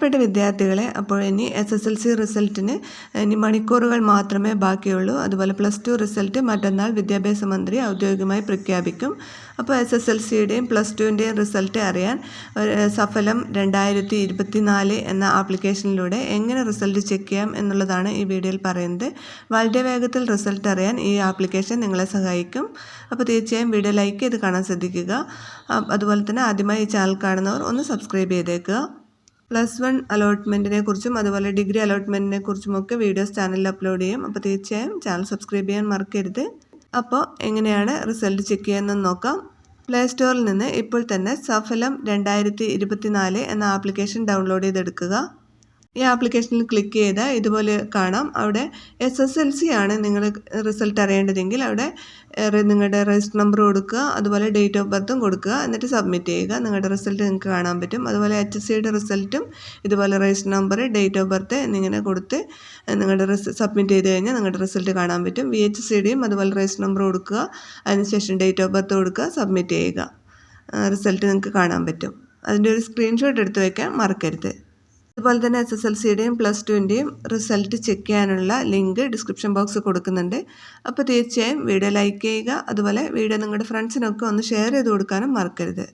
പ്രിയപ്പെട്ട വിദ്യാർത്ഥികളെ അപ്പോൾ ഇനി എസ് എസ് എൽ സി റിസൾട്ടിന് ഇനി മണിക്കൂറുകൾ മാത്രമേ ബാക്കിയുള്ളൂ. അതുപോലെ പ്ലസ് ടു റിസൾട്ട് മറ്റന്നാൾ വിദ്യാഭ്യാസ മന്ത്രി ഔദ്യോഗികമായി പ്രഖ്യാപിക്കും. അപ്പോൾ എസ് എസ് എൽ സിയുടെയും പ്ലസ് ടുവിന്റെയും റിസൾട്ട് അറിയാൻ സഫലം രണ്ടായിരത്തി ഇരുപത്തി നാല് എന്ന ആപ്ലിക്കേഷനിലൂടെ എങ്ങനെ റിസൾട്ട് ചെക്ക് ചെയ്യാം എന്നുള്ളതാണ് ഈ വീഡിയോയിൽ പറയുന്നത്. വളരെ വേഗത്തിൽ റിസൾട്ട് അറിയാൻ ഈ ആപ്ലിക്കേഷൻ നിങ്ങളെ സഹായിക്കും. അപ്പോൾ തീർച്ചയായും വീഡിയോ ലൈക്ക് ചെയ്ത് കാണാൻ ശ്രദ്ധിക്കുക. അതുപോലെ തന്നെ ആദ്യമായി ഈ ചാനൽ കാണുന്നവർ ഒന്ന് സബ്സ്ക്രൈബ് ചെയ്തേക്കുക. പ്ലസ് വൺ അലോട്ട്മെന്റിനെ കുറിച്ചും അതുപോലെ ഡിഗ്രി അലോട്ട്മെന്റിനെ കുറിച്ചുമൊക്കെ വീഡിയോസ് ചാനലിൽ അപ്ലോഡ് ചെയ്യും. അപ്പോൾ തീർച്ചയായും ചാനൽ സബ്സ്ക്രൈബ് ചെയ്യാൻ മറക്കരുത്. അപ്പോൾ എങ്ങനെയാണ് റിസൾട്ട് ചെക്ക് ചെയ്യുന്നതെന്ന് നോക്കാം. പ്ലേ സ്റ്റോറിൽ നിന്ന് ഇപ്പോൾ തന്നെ സഫലം രണ്ടായിരത്തി ഇരുപത്തി നാല് എന്ന ആപ്ലിക്കേഷൻ ഡൗൺലോഡ് ചെയ്തെടുക്കുക. ഈ ആപ്ലിക്കേഷനിൽ ക്ലിക്ക് ചെയ്താൽ ഇതുപോലെ കാണാം. അവിടെ എസ് എസ് എൽ സി ആണ് നിങ്ങൾ റിസൾട്ട് അറിയേണ്ടതെങ്കിൽ അവിടെ നിങ്ങളുടെ രജിസ്റ്റർ നമ്പർ കൊടുക്കുക അതുപോലെ ഡേറ്റ് ഓഫ് ബർത്തും കൊടുക്കുക എന്നിട്ട് സബ്മിറ്റ് ചെയ്യുക. നിങ്ങളുടെ റിസൾട്ട് നിങ്ങൾക്ക് കാണാൻ പറ്റും. അതുപോലെ എച്ച് എസ് സിയുടെ റിസൾട്ടും ഇതുപോലെ register number date of birth എന്നിങ്ങനെ കൊടുത്ത് നിങ്ങളുടെ സബ്മിറ്റ് ചെയ്ത് കഴിഞ്ഞാൽ നിങ്ങളുടെ റിസൾട്ട് കാണാൻ പറ്റും. വി എച്ച് സിയുടെയും അതുപോലെ രജിസ്റ്റർ നമ്പർ കൊടുക്കുക. അതിനുശേഷം ഡേറ്റ് ഓഫ് ബർത്ത് കൊടുക്കുക സബ്മിറ്റ് ചെയ്യുക. റിസൾട്ട് നിങ്ങൾക്ക് കാണാൻ പറ്റും. അതിന്റെ ഒരു സ്ക്രീൻഷോട്ട് എടുത്ത് വയ്ക്കാൻ മറക്കരുത്. അതുപോലെ തന്നെ എസ് എസ് എൽ സിയുടെയും പ്ലസ് ടുവിന്റെയും റിസൾട്ട് ചെക്ക് ചെയ്യാനുള്ള ലിങ്ക് ഡിസ്ക്രിപ്ഷൻ ബോക്സ് കൊടുക്കുന്നുണ്ട്. അപ്പോൾ തീർച്ചയായും വീഡിയോ ലൈക്ക് ചെയ്യുക. അതുപോലെ വീഡിയോ നിങ്ങളുടെ ഫ്രണ്ട്സിനൊക്കെ ഒന്ന് ഷെയർ ചെയ്ത് കൊടുക്കാനും മറക്കരുത്.